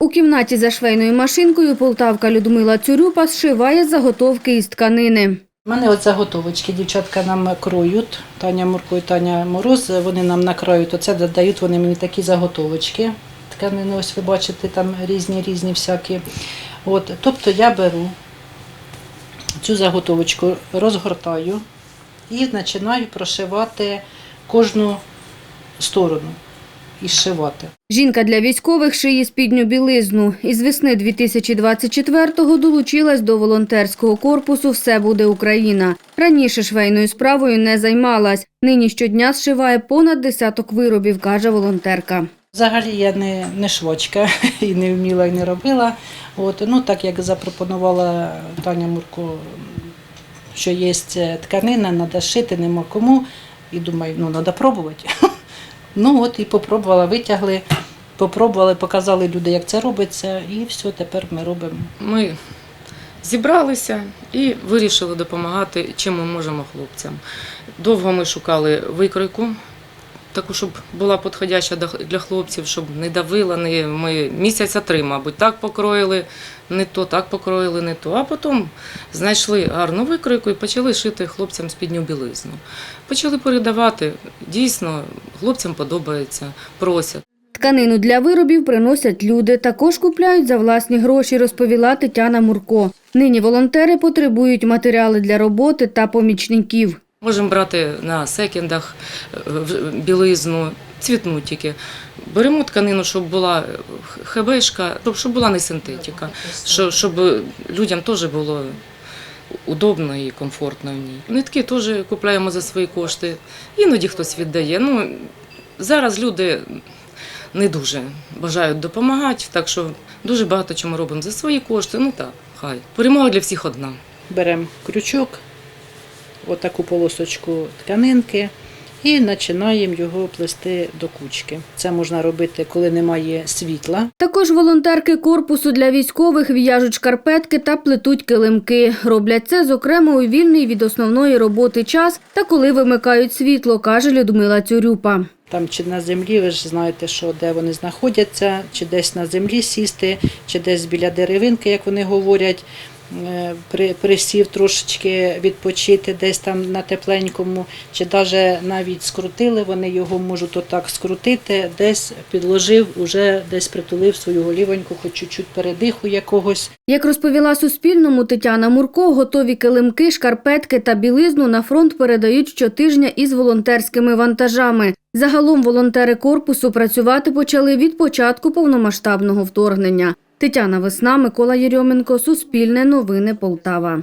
У кімнаті за швейною машинкою полтавка Людмила Цюрюпа зшиває заготовки із тканини. У мене от заготовочки, дівчатка нам кроють, Таня Мурко і Таня Мороз, вони нам накроють, оце додають вони мені такі заготовочки. Тканини, ось ви бачите, там різні різні всякі. От, тобто я беру цю заготовочку, розгортаю і починаю прошивати кожну сторону і зшивати. Жінка для військових шиє спідню білизну. Із весни 2024-го долучилась до волонтерського корпусу «Все буде Україна». Раніше швейною справою не займалась. Нині щодня зшиває понад десяток виробів, каже волонтерка. Взагалі я не, не швачка і не вміла, і не робила. От, ну, так як запропонувала Таня Мурко, що є тканина, треба шити, нема кому. І думаю, ну треба пробувати. Ну от і попробувала, витягли, попробували, показали люди, як це робиться, і все, тепер ми робимо. Ми зібралися і вирішили допомагати, чим ми можемо хлопцям. Довго ми шукали викройку, таку, щоб була підходяща для хлопців, щоб не давила. Не, ми місяця три, мабуть, так покроїли, не то, так покроїли, не то. А потім знайшли гарну викройку і почали шити хлопцям спідню білизну. Почали передавати. Дійсно, хлопцям подобається, просять. Тканину для виробів приносять люди. Також купляють за власні гроші, розповіла Тетяна Мурко. Нині волонтери потребують матеріали для роботи та помічників. Можемо брати на секендах е, білизну, цвітну тільки. Беремо тканину, щоб була хебешка, щоб- була не синтетика, щоб, людям теж було удобно і комфортно в ній. Нитки теж купуємо за свої кошти. Іноді хтось віддає. Ну, зараз люди не дуже бажають допомагати, так що дуже багато чому робимо за свої кошти. Ну так, хай. Перемога для всіх одна. Беремо крючок, отаку полосочку тканинки і починаємо його плести до кучки. Це можна робити, коли немає світла. Також волонтерки корпусу для військових в'яжуть шкарпетки та плетуть килимки. Роблять це, зокрема, у вільний від основної роботи час та коли вимикають світло, каже Людмила Цюрюпа. Там чи на землі, ви ж знаєте, що де вони знаходяться, чи десь на землі сісти, чи десь біля деревинки, як вони говорять, присів трошечки відпочити десь там на тепленькому, чи навіть навіть скрутили, вони його можуть отак скрутити, десь підложив, уже десь притулив свою голівоньку, хоч чуть-чуть передиху якогось. Як розповіла Суспільному Тетяна Мурко, готові килимки, шкарпетки та білизну на фронт передають щотижня із волонтерськими вантажами. Загалом волонтери корпусу працювати почали від початку повномасштабного вторгнення. Тетяна Весна, Микола Єрьоменко, Суспільне новини Полтава.